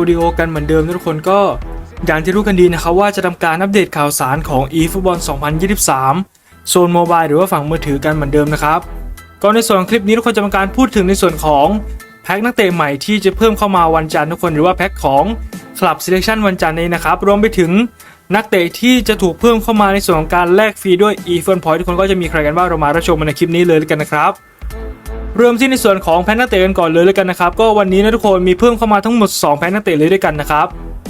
ูดิโอกันเหมือนเดิมทุกคนก็อย่างที่รู้กันดีนะครับว่าจะทำการอัปเดตข่าวสารของ eFootball 2023 โซนโมบายหรือว่าฝั่งมือถือกันเหมือนเดิมนะครับก็ในส่วนของคลิปนี้ทุกคนจะทำการพูดถึงในส่วนของแพ็คนักเตะใหม่ที่จะเพิ่มเข้ามาวันจันทร์ทุกคนหรือว่าแพ็คของ Club Selection วันจันทร์นี้นะครับรวมไปถึงนักเตะที่จะถูกเพิ่มเข้ามาในส่วนของการแลกฟรีด้วย e f o n Point ทุกคนก็จะมีใครกันบ้างเรามารับชมในคลิปนี้เลยกันนะครับ เริ่มที่ในส่วนของแพ็คนักเตะกันก่อนเลยแล้วกันนะครับก็วันนี้นะทุกคนมีเพิ่มเข้ามาทั้งหมด 2 แพ็คนักเตะเลยด้วยกันนะครับ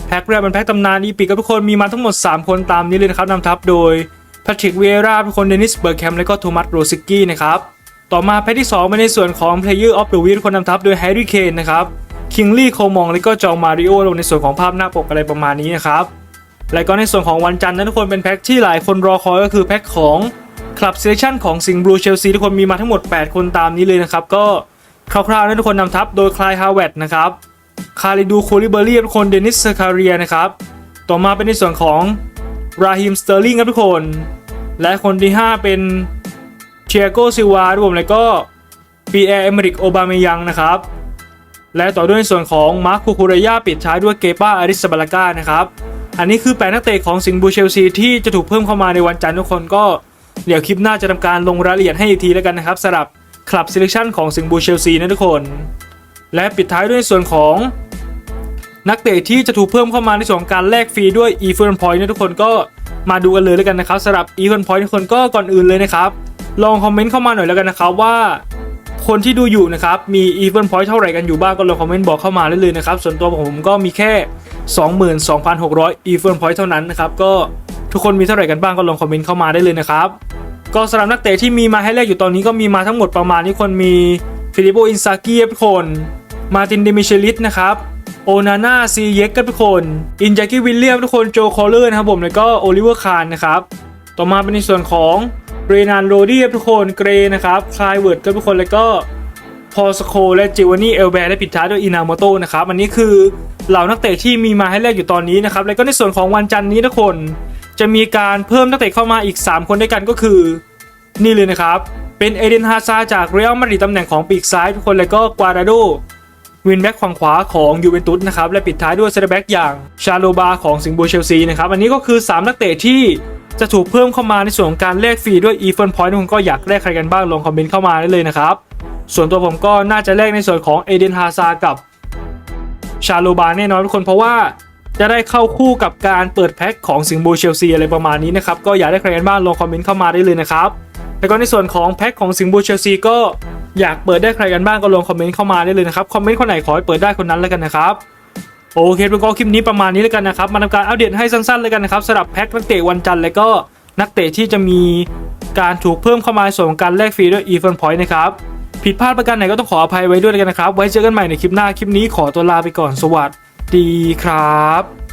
แพ็คแรกเป็นแพ็คตำนานอีปีกับทุกคนมีมาทั้งหมด 3 คนตามนี้เลยนะครับนำทัพโดยแพทริกเวียราทุกคนเดนิสเบิร์กแคมและก็โทมัสโรซิกกี้นะครับต่อมาแพ็คที่2เป็นในส่วนของ Player of the Week คนนำทัพโดยแฮร์รี่เคนนะครับคิงลี่โคมองและก็จองมาริโอลงในส่วนของภาพหน้าปกอะไรประมาณนี้นะครับและก็ในส่วนของวันจันทร์นั้นทุกคนเป็นแพ็คที่หลายคนรอคอยก็คือแพ็คของ Club Selection ของสิงห์บลูเชลซีทุกคนมีมาทั้งหมด 8 คนตามนี้เลยนะครับ ก็คร่าวๆนะทุกคนนำทัพโดยคลายฮาวเวตนะครับคาริดูโคลิเบอรี่ทุกคนเดนิสเซคาเรียนะครับต่อมาเป็นในส่วนของราฮิมสเตอร์ลิงครับทุกคน และคนที่ 5 เป็นเชียโกซิวาทุกคนแล้วก็ปีแอร์เอเมริกโอบาเมยังนะครับ และต่อด้วยในส่วนของมาร์คคูคูเรยาปิดท้ายด้วยเกป้าอาริสบาลากานะครับ อันนี้คือแปดนักเตะของสิงห์บลูเชลซีที่จะถูกเพิ่มเข้ามาในวันจันทร์ทุกคนก็ เดี๋ยวคลิปหน้าจะทำการลงรายละเอียดให้อีกทีแล้วกันนะครับสำหรับคลับ selection ของสิงห์บูเชลซีนะทุกคน และปิดท้ายด้วยส่วนของ นักเตะที่จะถูกเพิ่มเข้ามาในส่วนของการแลกฟรีด้วย e f o n Point นะทุกคนก็มาดูกันเลยแล้วกันนะครับสำหรับ e f o n Point ทุกคนก็ก่อนอื่นเลยนะครับ ลองคอมเมนต์เข้ามาหน่อยแล้วกันนะครับว่า คนที่ดูอยู่นะครับมี e f o n Point เท่าไหร่กันอยู่บ้างก็ลองคอมเมนต์บอกเข้ามาได้เลยนะครับส่วนตัวผมก็มีแค่ 22,600 e f o n Point เท่านั้นนะครับก็ทุกคนมีเท่าไหร่กันบ้างก็ลองคอมเมนต์เข้ามาได้เลยนะครับ ก็สำหรับนักเตะที่มีมาให้แลกอยู่ตอนนี้ก็มีมาทั้งหมดประมาณนี้คนมีฟิลิปโปอินซากิทุกคน มาตินเดมิเชลิสนะครับโอนาน่าซีเย็กทุกคน อินจากกี้วิลเลียมทุกคนโจคอลเลอร์นะครับผมแล้วก็โอลิเวอร์คานนะครับต่อมาเป็นในส่วนของเรนานโรดี้ทุกคนเกรนะครับคลายเวิร์ดทุกคนแล้วก็พอสโคและจิวานี่เอลแบร์และปิดท้ายด้วยอินาโมโตนะครับอันนี้คือเหล่านักเตะที่มีมาให้แลกอยู่ตอนนี้นะครับแล้วก็ในส่วนของวันจันทร์นี้ทุกคน จะมีการเพิ่มนักเตะเข้ามาอีก 3 คนด้วยกันก็คือ นี่เลยนะครับ เป็นเอเดนฮาซาจากเรอัลมาดริดตำแหน่งของปีกซ้ายทุกคนแล้วก็กวาดาโดวินแบ็กฝั่งขวาของยูเวนตุสนะครับและปิดท้ายด้วยเซเตอร์แบ็กอย่างชาโลบาของสิงห์บูเชลซีนะครับอันนี้ก็คือ 3 นักเตะที่จะถูกเพิ่มเข้ามาในส่วนของการแลกฟรีด้วยอีเฟนพอยต์ทุกคนก็อยากแลกใครกันบ้างลองคอมเมนต์เข้ามาได้เลยนะครับ ส่วนตัวผมก็น่าจะแลกในส่วนของเอเดนฮาซากับชาโลบาแน่นอนทุกคนเพราะว่าจะได้เข้าคู่กับการเปิดแพ็คของสิงห์บูเชลซีอะไรประมาณนี้นะครับก็อยากได้ใครกันบ้างลองคอมเมนต์เข้ามาได้เลยนะครับ แล้วก็ในส่วนของแพ็คของสิงห์บูเชลซีก็อยากเปิดได้ใครกันบ้างก็ลงคอมเมนต์เข้ามาได้เลยนะครับ คอมเมนต์คนไหนขอให้เปิดได้คนนั้นแล้วกันนะครับ โอเคเป็นก็คลิปนี้ประมาณนี้แล้วกันนะครับ มาทำการอัปเดตให้สั้นๆเลยกันนะครับสำหรับแพ็คนักเตะวันจันทร์และก็นักเตะที่จะมีการถูกเพิ่มเข้ามาส่วนของการแลกฟรีด้วย e f o n Point นะครับ ผิดพลาดประการไหนก็ต้องขออภัยไว้ด้วยกันนะครับ ไว้เจอกันใหม่ในคลิปหน้า คลิปนี้ขอตัวลาไปก่อน สวัสดีครับ